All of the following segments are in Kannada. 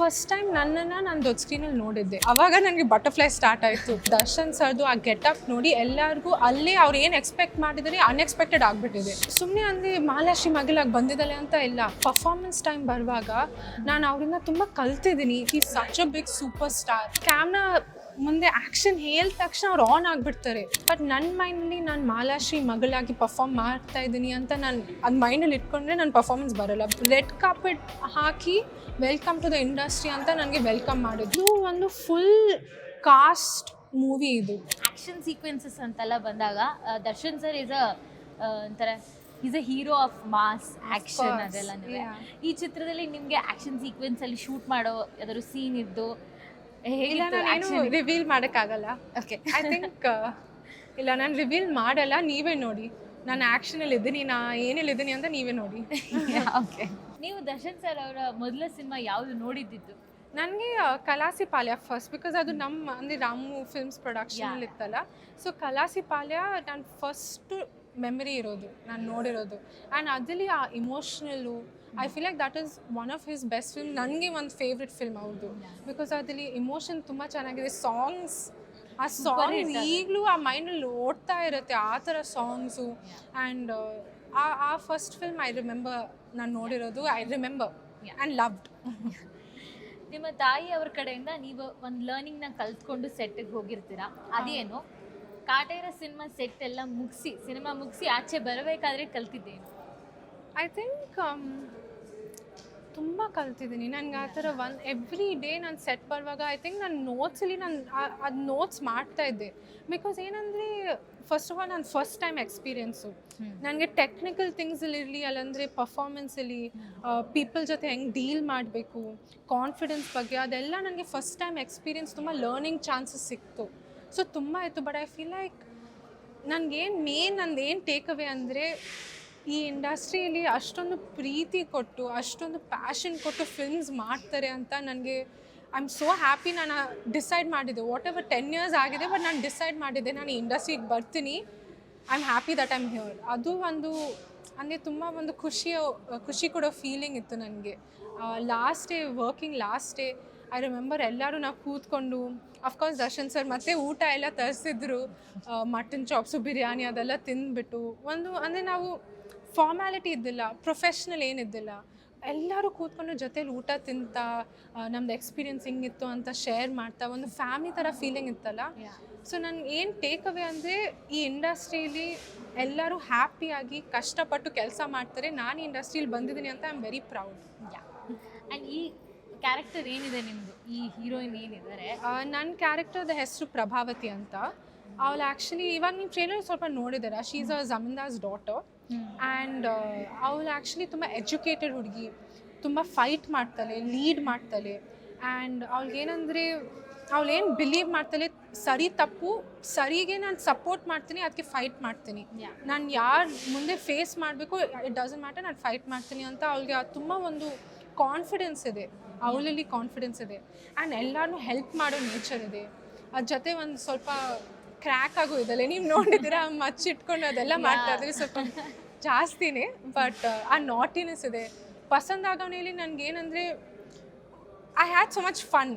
ಫಸ್ಟ್ ಟೈಮ್ ನನ್ನನ್ನು ನಾನು ದೊಡ್ಡ ಸ್ಕ್ರೀನಲ್ಲಿ ನೋಡಿದ್ದೆ. ಅವಾಗ ನನಗೆ ಬಟರ್ಫ್ಲೈ ಸ್ಟಾರ್ಟ್ ಆಯಿತು. ದರ್ಶನ್ ಸರ್ದು ಆ ಗೆಟಪ್ ನೋಡಿ ಎಲ್ಲರಿಗೂ ಅಲ್ಲೇ ಅವ್ರು ಏನು ಎಕ್ಸ್ಪೆಕ್ಟ್ ಮಾಡಿದರೆ ಅನ್ಎಕ್ಸ್ಪೆಕ್ಟೆಡ್ ಆಗಿಬಿಟ್ಟಿದೆ. ಸುಮ್ಮನೆ ಅಂದರೆ ಮಾಲಾಶ್ರೀ ಮಗಿಲಾಗಿ ಬಂದಿದ್ದಾಳೆ ಅಂತ ಇಲ್ಲ. ಪರ್ಫಾರ್ಮೆನ್ಸ್ ಟೈಮ್ ಬರುವಾಗ ನಾನು ಅವರಿಂದ ತುಂಬ ಕಲ್ತಿದ್ದೀನಿ. ಈ such a big super star camera ಮುಂದೆ ಆ್ಯಕ್ಷನ್ ಹೇಳಿದ ತಕ್ಷಣ ಅವ್ರು ಆನ್ ಆಗಿಬಿಡ್ತಾರೆ. ಬಟ್ ನನ್ನ ಮೈಂಡಲ್ಲಿ ನಾನು ಮಾಲಾಶ್ರೀ ಮಗಳಾಗಿ ಪರ್ಫಾರ್ಮ್ ಮಾಡ್ತಾ ಇದ್ದೀನಿ ಅಂತ ನಾನು ಅದು ಮೈಂಡಲ್ಲಿ ಇಟ್ಕೊಂಡ್ರೆ ನನ್ನ ಪರ್ಫಾರ್ಮೆನ್ಸ್ ಬರೋಲ್ಲ. ರೆಡ್ ಕಾರ್ಪೆಟ್ ಹಾಕಿ ವೆಲ್ಕಮ್ ಟು ದ ಇಂಡಸ್ಟ್ರಿ ಅಂತ ನನಗೆ ವೆಲ್ಕಮ್ ಮಾಡಿದ್ದು ಒಂದು ಫುಲ್ ಕಾಸ್ಟ್ ಮೂವಿ ಇದು. ಆಕ್ಷನ್ ಸೀಕ್ವೆನ್ಸಸ್ ಅಂತೆಲ್ಲ ಬಂದಾಗ ದರ್ಶನ್ ಸರ್ ಇಸ್ ಅ ಒಂಥರ is a hero of mass action ಅದೆಲ್ಲ. ಈ ಚಿತ್ರದಲ್ಲಿ ನಿಮಗೆ ಆಕ್ಷನ್ ಸೀಕ್ವೆನ್ಸ್ ಅಲ್ಲಿ ಶೂಟ್ ಮಾಡೋ ಯಾವ್ದಾದ್ರು ಸೀನ್ ಇದ್ದು ಇಲ್ಲ ನಾನು? ರಿವೀಲ್ ಮಾಡೋಕ್ಕಾಗಲ್ಲ. ಓಕೆ ಐ ಥಿಂಕ್ ಇಲ್ಲ ನಾನು ರಿವೀಲ್ ಮಾಡಲ್ಲ ನೀವೇ ನೋಡಿ. ನಾನು ಆ್ಯಕ್ಷನಲ್ಲಿ ಇದ್ದೀನಿ ನಾ ಏನೆಲ್ಲ ಇದ್ದೀನಿ ಅಂತ ನೀವೇ ನೋಡಿ. ಓಕೆ ನೀವು ದರ್ಶನ್ ಸರ್ ಅವರ ಮೊದಲ ಸಿನಿಮಾ ಯಾವುದು ನೋಡಿದ್ದಿದ್ದು? ನನಗೆ ಕಲಾಸಿ ಪಾಲ್ಯ ಫಸ್ಟ್ ಬಿಕಾಸ್ ಅದು ನಮ್ಮ ಅಂದರೆ ರಾಮು ಫಿಲ್ಮ್ಸ್ ಪ್ರೊಡಕ್ಷನಲ್ಲಿ ಇತ್ತಲ್ಲ. ಸೊ ಕಲಾಸಿ ಪಾಲ್ಯ ನಾನು ಫಸ್ಟು ಮೆಮರಿ ಇರೋದು ನಾನು ನೋಡಿರೋದು. ಆ್ಯಂಡ್ ಅದರಲ್ಲಿ ಆ ಇಮೋಷ್ನಲ್ಲು I feel like that is one of his best film ನನಗೆ ಒಂದು ಫೇವ್ರೆಟ್ ಫಿಲ್ಮ್ ಅವ್ರದ್ದು ಬಿಕಾಸ್ ಅದರಲ್ಲಿ ಇಮೋಷನ್ ತುಂಬ ಚೆನ್ನಾಗಿದೆ. ಸಾಂಗ್ಸ್ ಆ ಸಾಂಗ್ ಈಗಲೂ ಆ ಮೈಂಡಲ್ಲಿ ಓಡ್ತಾ ಇರುತ್ತೆ ಆ ಥರ ಸಾಂಗ್ಸು ಆ್ಯಂಡ್ ಆ ಆ ಫಸ್ಟ್ ಫಿಲ್ಮ್ ಐ ರಿಮೆಂಬರ್ ನಾನು ನೋಡಿರೋದು ಐ ರಿಮೆಂಬರ್ ಆ್ಯಂಡ್ ಲವ್ಡ್ ನಿಮ್ಮ ತಾಯಿ ಅವ್ರ ಕಡೆಯಿಂದ ನೀವು ಒಂದು ಲರ್ನಿಂಗ್ನ ಕಲ್ತ್ಕೊಂಡು ಸೆಟ್ಗೆ ಹೋಗಿರ್ತೀರಾ? ಅದೇನು? ಕಾಟೇರ ಸಿನಿಮಾ ಸೆಟ್ ಎಲ್ಲ ಮುಗಿಸಿ ಸಿನಿಮಾ ಮುಗಿಸಿ ಆಚೆ ಬರಬೇಕಾದ್ರೆ ಕಲ್ತಿದ್ದೇನು? ಐ ಥಿಂಕ್ ತುಂಬ ಕಲ್ತಿದ್ದೀನಿ ನನಗೆ ಆ ಥರ ಒನ್ ಎವ್ರಿ ಡೇ ನಾನು ಸೆಟ್ ಬರುವಾಗ ಐ ಥಿಂಕ್ ನಾನು ನೋಟ್ಸಲ್ಲಿ ನಾನು ಅದು ನೋಟ್ಸ್ ಮಾಡ್ತಾ ಇದ್ದೆ. ಬಿಕಾಸ್ ಏನಂದರೆ ಫಸ್ಟ್ ಆಫ್ ಆಲ್ ನಾನು ಫಸ್ಟ್ ಟೈಮ್ ಎಕ್ಸ್ಪೀರಿಯೆನ್ಸು ನನಗೆ ಟೆಕ್ನಿಕಲ್ ಥಿಂಗ್ಸಲ್ಲಿರಲಿ ಅಲ್ಲಂದರೆ ಪರ್ಫಾರ್ಮೆನ್ಸಲ್ಲಿ ಪೀಪಲ್ ಜೊತೆ ಹೆಂಗೆ ಡೀಲ್ ಮಾಡಬೇಕು ಕಾನ್ಫಿಡೆನ್ಸ್ ಬಗ್ಗೆ ಅದೆಲ್ಲ ನನಗೆ ಫಸ್ಟ್ ಟೈಮ್ ಎಕ್ಸ್ಪೀರಿಯೆನ್ಸ್ ತುಂಬ ಲರ್ನಿಂಗ್ ಚಾನ್ಸಸ್ ಸಿಕ್ತು. ಸೊ ತುಂಬ ಇತ್ತು ಬಟ್ ಐ ಫೀಲ್ ಲೈಕ್ ನನಗೇನು ಮೇನ್ ನಂದು ಏನು ಟೇಕ್ ಅವೇ ಅಂದರೆ ಈ ಇಂಡಸ್ಟ್ರಿಯಲ್ಲಿ ಅಷ್ಟೊಂದು ಪ್ರೀತಿ ಕೊಟ್ಟು, ಅಷ್ಟೊಂದು ಪ್ಯಾಷನ್ ಕೊಟ್ಟು ಫಿಲ್ಮ್ಸ್ ಮಾಡ್ತಾರೆ ಅಂತ ನನಗೆ ಐ ಆಮ್ ಸೋ ಹ್ಯಾಪಿ ನಾನು ಡಿಸೈಡ್ ಮಾಡಿದ್ದೆ. ವಾಟ್ ಎವರ್ ಟೆನ್ ಇಯರ್ಸ್ ಆಗಿದೆ ಬಟ್ ನಾನು ಡಿಸೈಡ್ ಮಾಡಿದ್ದೆ. ನಾನು ಈ ಇಂಡಸ್ಟ್ರಿಗೆ ಬರ್ತೀನಿ. I am happy that I'm here ಅದು ಒಂದು, ಅಂದರೆ ತುಂಬ ಒಂದು ಖುಷಿಯ, ಖುಷಿ ಕೊಡೋ ಫೀಲಿಂಗ್ ಇತ್ತು ನನಗೆ. Last day working last day I remember ಎಲ್ಲರೂ ನಾವು ಕೂತ್ಕೊಂಡು ಅಫ್ಕೋರ್ಸ್ ದರ್ಶನ್ ಸರ್ ಮತ್ತೆ ಊಟ ಎಲ್ಲ ತರಿಸಿದ್ರು ಮಟನ್ ಚಾಪ್ಸು ಬಿರಿಯಾನಿ ಅದೆಲ್ಲ ತಿಂದ್ಬಿಟ್ಟು. ಒಂದು ಅಂದರೆ ನಾವು ಫಾರ್ಮ್ಯಾಲಿಟಿ ಇದ್ದಿಲ್ಲ ಪ್ರೊಫೆಷ್ನಲ್ ಏನಿದ್ದಿಲ್ಲ. ಎಲ್ಲರೂ ಕೂತ್ಕೊಂಡು ಜೊತೇಲಿ ಊಟ ತಿಂತ ನಮ್ದು ಎಕ್ಸ್ಪೀರಿಯನ್ಸ್ ಹಿಂಗಿತ್ತು ಅಂತ ಶೇರ್ ಮಾಡ್ತಾ ಒಂದು ಫ್ಯಾಮಿಲಿ ಥರ ಫೀಲಿಂಗ್ ಇತ್ತಲ್ಲ? ಸೊ ನನ್ಗೆ ಏನು ಟೇಕ್ ಅವೇ ಅಂದರೆ ಈ ಇಂಡಸ್ಟ್ರೀಲಿ ಎಲ್ಲರೂ ಹ್ಯಾಪಿಯಾಗಿ ಕಷ್ಟಪಟ್ಟು ಕೆಲಸ ಮಾಡ್ತಾರೆ ನಾನು ಈ ಇಂಡಸ್ಟ್ರೀಲಿ ಬಂದಿದ್ದೀನಿ ಅಂತ I am very proud and ಈ ಕ್ಯಾರೆಕ್ಟರ್ ಏನಿದೆ ನಿಮ್ಮದು ಈ ಹೀರೋಯಿನ್ ಏನಿದ್ದಾರೆ? ನನ್ನ ಕ್ಯಾರೆಕ್ಟರ್ದ ಹೆಸರು ಪ್ರಭಾವತಿ ಅಂತ. ಅವಳು ಆ್ಯಕ್ಚುಲಿ ಇವಾಗ ನೀವು ಟ್ರೇಲರ್ ಸ್ವಲ್ಪ ನೋಡಿದ್ದೀರಾ? She is a zamindar's daughter and ಅವಳು ಆ್ಯಕ್ಚುಲಿ ತುಂಬ ಎಜುಕೇಟೆಡ್ ಹುಡುಗಿ. ತುಂಬ ಫೈಟ್ ಮಾಡ್ತಾಳೆ ಲೀಡ್ ಮಾಡ್ತಾಳೆ. ಆ್ಯಂಡ್ ಅವಳಿಗೇನಂದರೆ ಅವಳೇನು ಬಿಲೀವ್ ಮಾಡ್ತಾಳೆ ಸರಿ ತಪ್ಪು ಸರಿಗೆ ನಾನು ಸಪೋರ್ಟ್ ಮಾಡ್ತೀನಿ ಅದಕ್ಕೆ ಫೈಟ್ ಮಾಡ್ತೀನಿ. ನಾನು ಯಾರು ಮುಂದೆ ಫೇಸ್ ಮಾಡಬೇಕು ಇಟ್ ಡಸಂಟ್ ಮ್ಯಾಟರ್ ನಾನು ಫೈಟ್ ಮಾಡ್ತೀನಿ ಅಂತ ಅವಳಿಗೆ ತುಂಬ ಒಂದು ಕಾನ್ಫಿಡೆನ್ಸ್ ಇದೆ. ಅವಳಲ್ಲಿ ಕಾನ್ಫಿಡೆನ್ಸ್ ಇದೆ. ಆ್ಯಂಡ್ ಎಲ್ಲರೂ ಹೆಲ್ಪ್ ಮಾಡೋ ನೇಚರ್ ಇದೆ. ಅದ್ರ ಜೊತೆ ಒಂದು ಸ್ವಲ್ಪ ಕ್ರ್ಯಾಕ್ ಆಗೋ ಇದೆ ನೀವು ನೋಡಿದ್ದೀರಾ ಮಚ್ಚಿಟ್ಕೊಂಡು ಅದೆಲ್ಲ ಮಾಡ್ತಾ ಇದ್ರೆ ಸ್ವಲ್ಪ ಜಾಸ್ತಿನೇ. ಬಟ್ ಆ ನಾಟಿನೆಸ್ ಇದೆ. ಪಸಂದ್ ಆಗೋನೇಲಿ ನನಗೇನಂದರೆ I had so much fun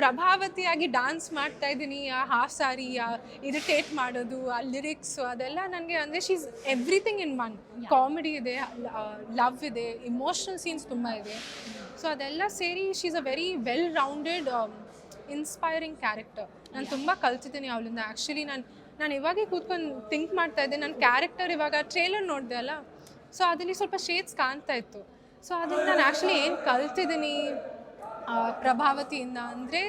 ಪ್ರಭಾವತಿಯಾಗಿ dance ಮಾಡ್ತಾ ಇದ್ದೀನಿ. ಆ ಹಾಫ್ ಸಾರಿ ಆ ಇರಿಟೇಟ್ ಮಾಡೋದು ಆ ಲಿರಿಕ್ಸು ಅದೆಲ್ಲ ನನಗೆ ಅಂದರೆ she's everything in one comedy ಇದೆ ಲವ್ ಇದೆ ಇಮೋಷನಲ್ ಸೀನ್ಸ್ ತುಂಬ ಇದೆ. ಸೊ ಅದೆಲ್ಲ ಸೇರಿ she's a very well rounded inspiring character ನಾನು ತುಂಬ ಕಲ್ತಿದ್ದೀನಿ ಅವಳಿಂದ. ಆ್ಯಕ್ಚುಲಿ ನಾನು ನಾನು ಇವಾಗೇ ಕೂತ್ಕೊಂಡು ಥಿಂಕ್ ಮಾಡ್ತಾ ಇದ್ದೆ. ನನ್ನ ಕ್ಯಾರೆಕ್ಟರ್ ಇವಾಗ ಟ್ರೇಲರ್ ನೋಡಿದೆ ಅಲ್ಲ? ಸೊ ಅದರಲ್ಲಿ ಸ್ವಲ್ಪ ಶೇಡ್ಸ್ ಕಾಣ್ತಾ ಇತ್ತು. ಸೊ ಅದನ್ನು ನಾನು ಆ್ಯಕ್ಚುಲಿ ಏನು ಕಲ್ತಿದ್ದೀನಿ? ಪ್ರಭಾವತಿಯಿಂದ ಅಂದರೆ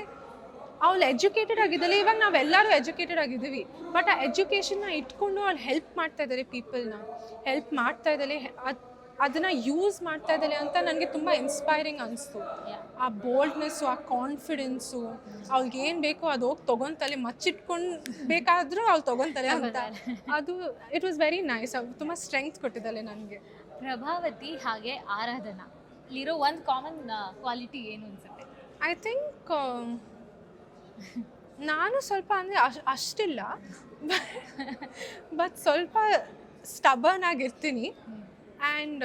ಅವಳು ಎಜುಕೇಟೆಡ್ ಆಗಿದ್ದಾಳೆ. ಇವಾಗ ನಾವೆಲ್ಲರೂ ಎಜುಕೇಟೆಡ್ ಆಗಿದ್ದೀವಿ. ಬಟ್ ಆ ಎಜುಕೇಷನ್ನ ಇಟ್ಕೊಂಡು ಅವಳು ಹೆಲ್ಪ್ ಮಾಡ್ತಾ ಇದ್ದಾರೆ ಪೀಪಲ್ನ ಹೆಲ್ಪ್ ಮಾಡ್ತಾ ಇದ್ದಾಳೆ. ಅದು ಅದನ್ನು ಯೂಸ್ ಮಾಡ್ತಾ ಇದ್ದಾಳೆ ಅಂತ ನನಗೆ ತುಂಬ ಇನ್ಸ್ಪೈರಿಂಗ್ ಅನಿಸ್ತು. ಆ ಬೋಲ್ಡ್ನೆಸ್ಸು ಆ ಕಾನ್ಫಿಡೆನ್ಸು ಅವ್ಳಿಗೆ ಏನು ಬೇಕೋ ಅದು ಹೋಗಿ ತೊಗೊತಾಳೆ ಮಚ್ಚಿಟ್ಕೊಂಡು ಬೇಕಾದರೂ ಅವ್ಳು ತೊಗೊತಾಳೆ ಅಂತ. ಅದು ಇಟ್ ವಾಸ್ ವೆರಿ ನೈಸ್ ಅವ್ಳು ತುಂಬ ಸ್ಟ್ರೆಂಗ್ತ್ ಕೊಟ್ಟಿದ್ದಾಳೆ ನನಗೆ ಪ್ರಭಾವತಿ ಹಾಗೆ ಆರಾಧನಾ. ಇಲ್ಲಿರೋ ಒಂದು ಕಾಮನ್ ಕ್ವಾಲಿಟಿ ಏನು ಅನ್ಸುತ್ತೆ? ಐ ಥಿಂಕ್ ನಾನು ಸ್ವಲ್ಪ ಅಂದರೆ ಅಶ್ ಅಷ್ಟಿಲ್ಲ. ಬಟ್ ಸ್ವಲ್ಪ ಸ್ಟಬರ್ನ್ ಆಗಿರ್ತೀನಿ ಆ್ಯಂಡ್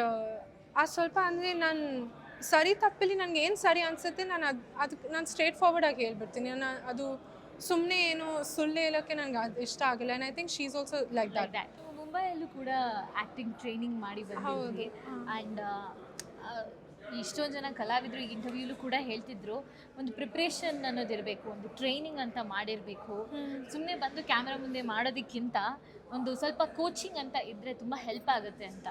ಆ ಸ್ವಲ್ಪ ಅಂದರೆ ನಾನು ಸರಿ ತಪ್ಪಲ್ಲಿ ನನಗೆ ಏನು ಸರಿ ಅನಿಸುತ್ತೆ ನಾನು ಅದು ಅದಕ್ಕೆ ನಾನು ಸ್ಟ್ರೇಟ್ ಫಾರ್ವರ್ಡ್ ಆಗಿ ಹೇಳ್ಬಿಡ್ತೀನಿ. ನಾನು ಅದು ಸುಮ್ಮನೆ ಏನು ಸುಳ್ಳು ಹೇಳೋಕ್ಕೆ ನನಗೆ ಅದು ಇಷ್ಟ ಆಗಿಲ್ಲ. And I think she's also like that ಮುಂಬೈಯಲ್ಲೂ ಕೂಡ ಆ್ಯಕ್ಟಿಂಗ್ ಟ್ರೈನಿಂಗ್ ಮಾಡಿ ಬಂದಿದ್ದೀನಿ ಆ್ಯಂಡ್ ಇಷ್ಟೊಂದು ಜನ ಕಲಾವಿದರು ಈಗ ಇಂಟರ್ವ್ಯೂಲು ಕೂಡ ಹೇಳ್ತಿದ್ರು. ಒಂದು ಪ್ರಿಪ್ರೇಷನ್ ಅನ್ನೋದಿರಬೇಕು ಒಂದು ಟ್ರೈನಿಂಗ್ ಅಂತ ಮಾಡಿರಬೇಕು. ಸುಮ್ಮನೆ ಬಂದು ಕ್ಯಾಮ್ರಾ ಮುಂದೆ ಮಾಡೋದಕ್ಕಿಂತ ಒಂದು ಸ್ವಲ್ಪ ಕೋಚಿಂಗ್ ಅಂತ ಇದ್ದರೆ ತುಂಬ ಹೆಲ್ಪ್ ಆಗುತ್ತೆ ಅಂತ.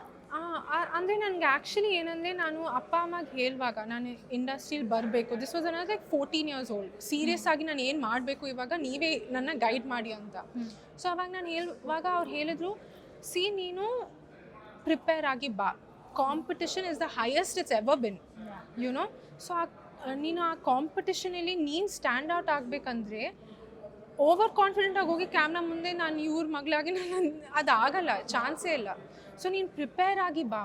ಅಂದರೆ ನನಗೆ ಆ್ಯಕ್ಚುಲಿ ಏನಂದರೆ ನಾನು ಅಪ್ಪ ಅಮ್ಮಗೆ ಹೇಳುವಾಗ ನಾನು ಇಂಡಸ್ಟ್ರೀಲಿ ಬರಬೇಕು. This was another like fourteen years old serious ಆಗಿ ನಾನು ಏನು ಮಾಡಬೇಕು ಇವಾಗ ನೀವೇ ನನ್ನ ಗೈಡ್ ಮಾಡಿ ಅಂತ. ಸೊ ಅವಾಗ ನಾನು ಹೇಳುವಾಗ ಅವ್ರು ಹೇಳಿದ್ರು ಸಿ ನೀನು ಪ್ರಿಪೇರ್ ಆಗಿ ಬಾ. Competition is the highest it's ever been you know so ಆ ನೀನು ಆ ಕಾಂಪಿಟಿಷನಲ್ಲಿ ನೀನು ಸ್ಟ್ಯಾಂಡ್ ಔಟ್ ಆಗಬೇಕಂದ್ರೆ ಓವರ್ ಕಾನ್ಫಿಡೆಂಟ್ ಆಗಿ ಹೋಗಿ ಕ್ಯಾಮ್ರಾ ಮುಂದೆ ನಾನು ಇವ್ರ ಮಗಳಾಗಿ ನಾನು ಅದು ಆಗಲ್ಲ ಚಾನ್ಸೇ ಇಲ್ಲ. ಸೊ ನೀನು ಪ್ರಿಪೇರ್ ಆಗಿ ಬಾ.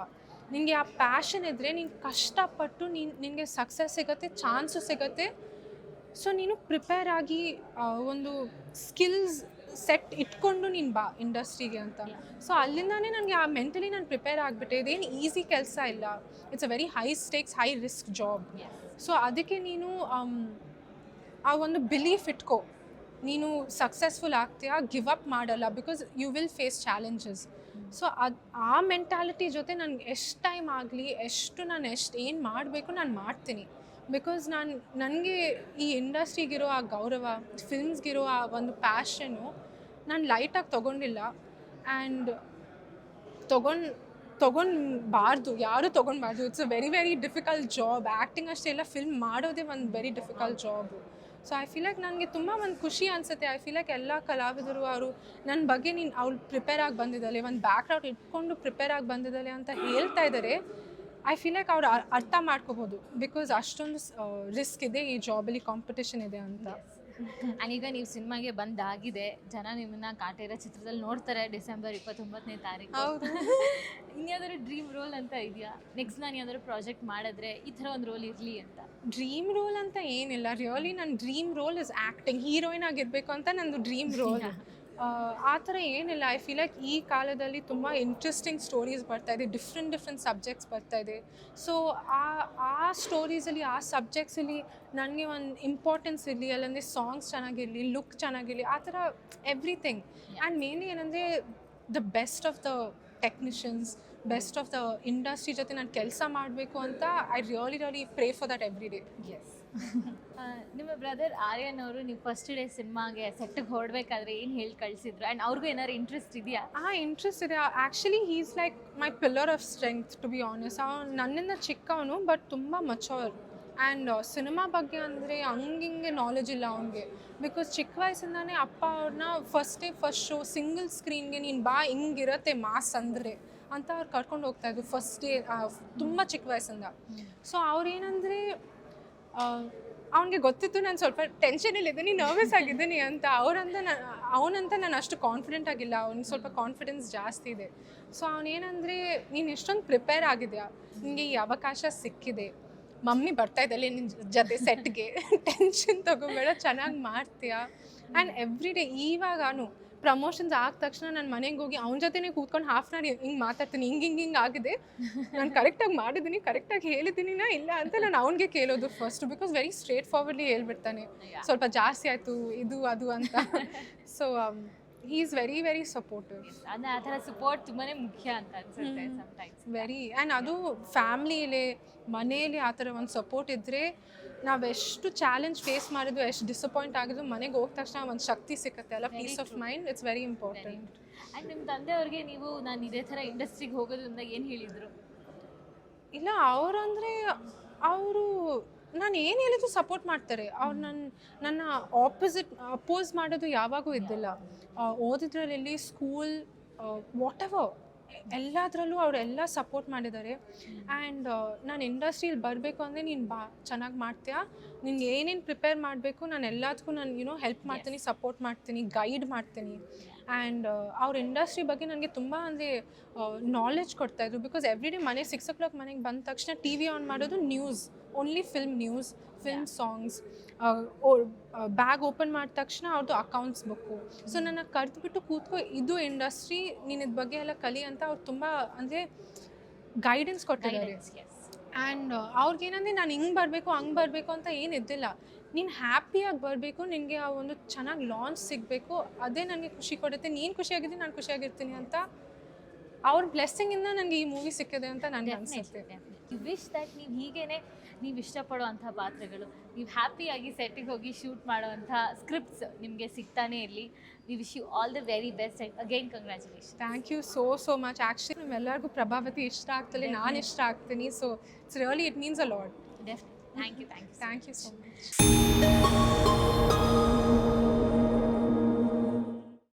ನಿನಗೆ ಆ ಪ್ಯಾಷನ್ ಇದ್ದರೆ ನೀನು ಕಷ್ಟಪಟ್ಟು ನೀನು, ನಿನಗೆ ಸಕ್ಸಸ್ ಸಿಗುತ್ತೆ, ಚಾನ್ಸು ಸಿಗುತ್ತೆ. ಸೊ ನೀನು ಪ್ರಿಪೇರ್ ಆಗಿ ಒಂದು ಸ್ಕಿಲ್ಸ್ ಸೆಟ್ ಇಟ್ಕೊಂಡು ನೀನು ಬಾ ಇಂಡಸ್ಟ್ರಿಗೆ ಅಂತ. ಸೊ ಅಲ್ಲಿಂದಾನೇ ನನಗೆ ಆ ಮೆಂಟಲಿ ನಾನು ಪ್ರಿಪೇರ್ ಆಗಿಬಿಟ್ಟೆ. ಇದೇನು ಈಸಿ ಕೆಲಸ ಇಲ್ಲ. It's a very high stakes high risk job so ಅದಕ್ಕೆ ನೀನು ಆ ಒಂದು ಬಿಲೀಫ್ ಇಟ್ಕೋ. ನೀನು ಸಕ್ಸಸ್ಫುಲ್ ಆಗ್ತೀಯ? ಗಿವ್ ಅಪ್ ಮಾಡಲ್ಲ because you will face challenges so ಅದು, ಆ ಮೆಂಟಾಲಿಟಿ ಜೊತೆ ನನಗೆ ಎಷ್ಟು ಟೈಮ್ ಆಗಲಿ, ಎಷ್ಟು ನಾನು ಎಷ್ಟು, ಏನು ಮಾಡಬೇಕು ನಾನು ಮಾಡ್ತೀನಿ. ಬಿಕಾಸ್ ನಾನು, ನನಗೆ ಈ ಇಂಡಸ್ಟ್ರಿಗಿರೋ ಆ ಗೌರವ ಫಿಲ್ಮ್ಸ್ಗಿರೋ ಆ ಒಂದು ಪ್ಯಾಷನ್ನು ನಾನು ಲೈಟಾಗಿ ತೊಗೊಂಡಿಲ್ಲ. ಆ್ಯಂಡ್ ತೊಗೊಂಡು, ತೊಗೊಂಡ್ಬಾರ್ದು, ಯಾರೂ ತೊಗೊಂಡ್ಬಾರ್ದು. It's a very very difficult job acting ಅಷ್ಟೇ ಎಲ್ಲ ಫಿಲ್ಮ್ ಮಾಡೋದೇ ಒಂದು very difficult job so I feel like ನನಗೆ ತುಂಬ ಒಂದು ಖುಷಿ ಅನಿಸುತ್ತೆ. ಐ ಫೀಲ್ ಲೈಕ್ ಎಲ್ಲ ಕಲಾವಿದರು ಅವರು ನನ್ನ ಬಗ್ಗೆ ನೀನು ಅವ್ಳು ಪ್ರಿಪೇರ್ ಆಗಿ ಬಂದಿದ್ದಾಳೆ, ಒಂದು ಬ್ಯಾಕ್ಗ್ರೌಂಡ್ ಇಟ್ಕೊಂಡು ಪ್ರಿಪೇರ್ ಆಗಿ ಬಂದಿದ್ದಾಳೆ ಅಂತ ಹೇಳ್ತಾ ಇದ್ದಾರೆ ಐ ಫೀಲ್ ಲೈಕ್ ಅವ್ರು ಅರ್ಥ ಮಾಡ್ಕೋಬೋದು ಬಿಕಾಸ್ ಅಷ್ಟೊಂದು ರಿಸ್ಕ್ ಇದೆ ಈ ಜಾಬಲ್ಲಿ ಕಾಂಪಿಟೇಷನ್ ಇದೆ ಅಂತ. ಆ್ಯಂಡ್ ಈಗ ನೀವು ಸಿನಿಮಾಗೆ ಬಂದಾಗಿದೆ ಜನ ನಿಮ್ಮನ್ನ ಕಾಟೇರ ಚಿತ್ರದಲ್ಲಿ ನೋಡ್ತಾರೆ ಡಿಸೆಂಬರ್ ಇಪ್ಪತ್ತೊಂಬತ್ತನೇ ತಾರೀಕು. ಹೌದು. ಇನ್ಯಾವ್ದಾದ್ರು ಡ್ರೀಮ್ ರೋಲ್ ಅಂತ ಇದೆಯಾ? ನೆಕ್ಸ್ಟ್ ನಾನು ಯಾವ್ದಾದ್ರು ಪ್ರಾಜೆಕ್ಟ್ ಮಾಡಿದ್ರೆ ಈ ಥರ ಒಂದು ರೋಲ್ ಇರಲಿ ಅಂತ. ಡ್ರೀಮ್ ರೋಲ್ ಅಂತ ಏನಿಲ್ಲ. ರಿಯಲಿ ನನ್ನ dream role is acting heroine ಆಗಿರಬೇಕು ಅಂತ ನಂದು ಡ್ರೀಮ್ ರೋಲ್ ಆ ಥರ ಏನಿಲ್ಲ. ಐ ಫೀಲ್ ಲೈಕ್ ಈ ಕಾಲದಲ್ಲಿ ತುಂಬ ಇಂಟ್ರೆಸ್ಟಿಂಗ್ ಸ್ಟೋರೀಸ್ ಬರ್ತಾ ಇದೆ. ಡಿಫ್ರೆಂಟ್ ಡಿಫ್ರೆಂಟ್ ಸಬ್ಜೆಕ್ಟ್ಸ್ ಬರ್ತಾ ಇದೆ. ಸೊ ಆ ಆ ಸ್ಟೋರೀಸಲ್ಲಿ ಆ ಸಬ್ಜೆಕ್ಟ್ಸಲ್ಲಿ ನನಗೆ ಒಂದು ಇಂಪಾರ್ಟೆನ್ಸ್ ಇರಲಿ ಅಲ್ಲಂದರೆ ಸಾಂಗ್ಸ್ ಚೆನ್ನಾಗಿರಲಿ ಲುಕ್ ಚೆನ್ನಾಗಿರಲಿ ಆ ಥರ ಎವ್ರಿಥಿಂಗ್ ಆ್ಯಂಡ್ ಮೇನ್ಲಿ ಏನಂದರೆ the best of the technicians best of the industry ಜೊತೆ ನಾನು ಕೆಲಸ ಮಾಡಬೇಕು ಅಂತ I really really pray for that every day yes ನಿಮ್ಮ ಬ್ರದರ್ ಆರ್ಯನ್ ಅವರು ನೀವು ಫಸ್ಟ್ ಡೇ ಸಿನಿಮಾಗೆ ಸೆಟ್ಗೆ ಹೊರಡ್ಬೇಕಾದ್ರೆ ಏನು ಹೇಳಿ ಕಳಿಸಿದ್ರು? ಆ್ಯಂಡ್ ಅವ್ರಿಗೂ ಏನಾದ್ರು ಇಂಟ್ರೆಸ್ಟ್ ಇದೆಯಾ? ಆ ಇಂಟ್ರೆಸ್ಟ್ ಇದೆ. Actually he's like my pillar of strength to be honest ಅವನು ನನ್ನಿಂದ ಚಿಕ್ಕವನು ಬಟ್ ತುಂಬ ಮಚೋರ್ ಆ್ಯಂಡ್ ಸಿನಿಮಾ ಬಗ್ಗೆ ಅಂದರೆ ಹಂಗಿಂಗೆ ನಾಲೆಜ್ ಇಲ್ಲ ಅವನಿಗೆ. ಬಿಕಾಸ್ ಚಿಕ್ಕ ವಯಸ್ಸಿಂದಾನೇ ಅಪ್ಪ ಅವ್ರನ್ನ first day first show single ಸ್ಕ್ರೀನ್ಗೆ ನೀನು ಬಾ ಹಿಂಗಿರತ್ತೆ ಮಾಸ್ ಅಂದರೆ. ಅಂತ ಅವ್ರು ಕರ್ಕೊಂಡು ಹೋಗ್ತಾ ಇದ್ರು ಫಸ್ಟ್ ಡೇ ತುಂಬ ಚಿಕ್ಕ ವಯಸ್ಸಿಂದ. ಸೊ ಅವ್ರೇನಂದರೆ ಅವನಿಗೆ ಗೊತ್ತಿತ್ತು ನಾನು ಸ್ವಲ್ಪ ಟೆನ್ಷನಲ್ಲಿದ್ದೀನಿ ನರ್ವಸ್ ಆಗಿದ್ದೀನಿ ಅಂತ. ಅವರಂತ ನಾನು ಅವನಂತ ನಾನು ಅಷ್ಟು ಕಾನ್ಫಿಡೆಂಟ್ ಆಗಿಲ್ಲ. ಅವ್ನಿಗೆ ಸ್ವಲ್ಪ ಕಾನ್ಫಿಡೆನ್ಸ್ ಜಾಸ್ತಿ ಇದೆ. ಸೊ ಅವನೇನಂದರೆ, ನೀನು ಎಷ್ಟೊಂದು ಪ್ರಿಪೇರ್ ಆಗಿದೆಯಾ? ನಿನಗೆ ಈ ಅವಕಾಶ ಸಿಕ್ಕಿದೆ. ಮಮ್ಮಿ ಬರ್ತಾ ಇದ್ದಲ್ಲಿ ನಿನ್ನ ಜೊತೆ ಸೆಟ್ಗೆ ಟೆನ್ಷನ್ ತಗೋಬೇಡ ಚೆನ್ನಾಗಿ ಮಾಡ್ತೀಯಾ? ಆ್ಯಂಡ್ ಎವ್ರಿ ಡೇ ಇವಾಗಾನು ಪ್ರಮೋಷನ್ಸ್ ಆದ ತಕ್ಷಣ ನಾನು ಮನೆಗೆ ಹೋಗಿ ಅವನ ಜೊತೆನೆ ಕೂತ್ಕೊಂಡು ಹಾಫ್ ಅನ್ ಅವರ್ ಹಿಂಗೆ ಮಾತಾಡ್ತೀನಿ ಹಿಂಗೆ ಹಿಂಗೆ ಹಿಂಗೆ ಆಗಿದೆ. ನಾನು ಕರೆಕ್ಟಾಗಿ ಮಾಡಿದ್ದೀನಿ ಕರೆಕ್ಟಾಗಿ ಹೇಳಿದ್ದೀನಿನಾ ಇಲ್ಲ ಅಂತ ನಾನು ಅವನಿಗೆ ಕೇಳೋದು first because very straightforwardly ಹೇಳ್ಬಿಡ್ತಾನೆ ಸ್ವಲ್ಪ ಜಾಸ್ತಿ ಆಯಿತು ಇದು ಅದು ಅಂತ. So he is very very supportive ಅಂದರೆ ಆ ಥರ ಸಪೋರ್ಟ್ ತುಂಬಾ ಮುಖ್ಯ ಅಂತ ಅನ್ಸುತ್ತೆ ಸಮಟೈಮ್ಸ್ ವೆರಿ ಆ್ಯಂಡ್ ಅದು ಫ್ಯಾಮ್ಲಿಲಿ ಮನೆಯಲ್ಲಿ ಆ ಥರ ಒಂದು ಸಪೋರ್ಟ್ ಇದ್ದರೆ ನಾವೆಷ್ಟು ಚಾಲೆಂಜ್ ಫೇಸ್ ಮಾಡಿದ್ವಿ ಎಷ್ಟು ಡಿಸಪಾಯಿಂಟ್ ಆಗಿದ್ರು ಮನೆಗೆ ಹೋದ ತಕ್ಷಣ ಒಂದು ಶಕ್ತಿ ಸಿಗುತ್ತೆ ಅಲ್ಲ? Peace of mind it's very important and ನಿಮ್ಮ ತಂದೆಯವ್ರಿಗೆ ನೀವು ನಾನು ಇದೇ ಥರ ಇಂಡಸ್ಟ್ರಿಗೆ ಹೋಗೋದ್ರಿಂದ ಏನು ಹೇಳಿದರು? ಇಲ್ಲ ಅವರಂದರೆ ಅವರು ನಾನು ಏನು ಹೇಳಿದ್ರು ಸಪೋರ್ಟ್ ಮಾಡ್ತಾರೆ. ಅವ್ರು ನನ್ನ ನನ್ನ ಆಪೋಸಿಟ್ ಅಪೋಸ್ ಮಾಡೋದು ಯಾವಾಗೂ ಇದ್ದಿಲ್ಲ. ಓದಿದ್ರಲ್ಲಿ ಸ್ಕೂಲ್ ವಾಟ್ ಎವರ್ ಎಲ್ಲದರಲ್ಲೂ ಅವರೆಲ್ಲ ಸಪೋರ್ಟ್ ಮಾಡಿದ್ದಾರೆ. ಆ್ಯಂಡ್ ನಾನು ಇಂಡಸ್ಟ್ರೀಲಿ ಬರಬೇಕು ಅಂದರೆ ನೀನು ಬಾ ಚೆನ್ನಾಗಿ ಮಾಡ್ತೀಯಾ? ನಿನ್ಗೆ ಏನೇನು ಪ್ರಿಪೇರ್ ಮಾಡಬೇಕು ನಾನು ಎಲ್ಲದಕ್ಕೂ ನಾನು ಯುನೋ ಹೆಲ್ಪ್ ಮಾಡ್ತೀನಿ ಸಪೋರ್ಟ್ ಮಾಡ್ತೀನಿ ಗೈಡ್ ಮಾಡ್ತೀನಿ. ಆ್ಯಂಡ್ ಅವ್ರ ಇಂಡಸ್ಟ್ರಿ ಬಗ್ಗೆ ನನಗೆ ತುಂಬ ಅಂದರೆ ನಾಲೆಜ್ ಕೊಡ್ತಾಯಿದ್ರು ಬಿಕಾಸ್ ಎವ್ರಿ ಡೇ ಮನೆ ಸಿಕ್ಸ್ ಓ ಕ್ಲಾಕ್ ಮನೆಗೆ ಬಂದ ತಕ್ಷಣ ಟಿ ವಿ ಆನ್ ಮಾಡೋದು news only film news film songs bag open ಮಾಡಿದ ತಕ್ಷಣ ಅವ್ರದ್ದು ಅಕೌಂಟ್ಸ್ ಬುಕ್ಕು ಸೊ ನನ್ನ ಕರೆದುಬಿಟ್ಟು ಕೂತ್ಕೊ ಇದು ಇಂಡಸ್ಟ್ರಿ ನೀನು ಇದ್ರ ಬಗ್ಗೆ ಎಲ್ಲ ಕಲಿ ಅಂತ ಅವ್ರು ತುಂಬ ಅಂದರೆ ಗೈಡೆನ್ಸ್ ಕೊಟ್ಟಿದ್ದಾರೆ. ಆ್ಯಂಡ್ ಅವ್ರಿಗೇನಂದ್ರೆ ನಾನು ಹಿಂಗೆ ಬರಬೇಕು ಹಂಗೆ ಬರಬೇಕು ಅಂತ ಏನು ಇದ್ದಿಲ್ಲ. ನೀನು ಹ್ಯಾಪಿಯಾಗಿ ಬರಬೇಕು ನಿನಗೆ ಆ ಒಂದು ಚೆನ್ನಾಗಿ ಲಾಂಚ್ ಸಿಗಬೇಕು ಅದೇ ನನಗೆ ಖುಷಿ ಕೊಡುತ್ತೆ. ನೀನು ಖುಷಿಯಾಗಿದ್ದೀನಿ ನಾನು ಖುಷಿಯಾಗಿರ್ತೀನಿ ಅಂತ ಅವ್ರ ಬ್ಲೆಸ್ಸಿಂಗಿಂದ ನನಗೆ ಈ ಮೂವಿ ಸಿಕ್ಕಿದೆ ಅಂತ ನನಗೆ ಅನಿಸುತ್ತೆ. ವಿಶ್ ದಟ್ ನೀವು ಹೀಗೇನೆ ನೀವು ಇಷ್ಟಪಡುವಂಥ ಪಾತ್ರಗಳು. ನೀವು ಹ್ಯಾಪಿಯಾಗಿ ಸೆಟ್ಟಿಗೆ ಹೋಗಿ ಶೂಟ್ ಮಾಡುವಂಥ ಸ್ಕ್ರಿಪ್ಟ್ಸ್ ನಿಮಗೆ ಸಿಗ್ತಾನೆ ಇರಲಿ. We wish you all the very best and again congratulation thank you so so much actually ನಮ್ಮೆಲ್ಲರಿಗೂ ಪ್ರಭಾವತಿ ಇಷ್ಟ ಆಗ್ತದೆ ನಾನು ಇಷ್ಟ ಆಗ್ತೀನಿ. So it's really it means a lot deaf thank you thank you thank you so much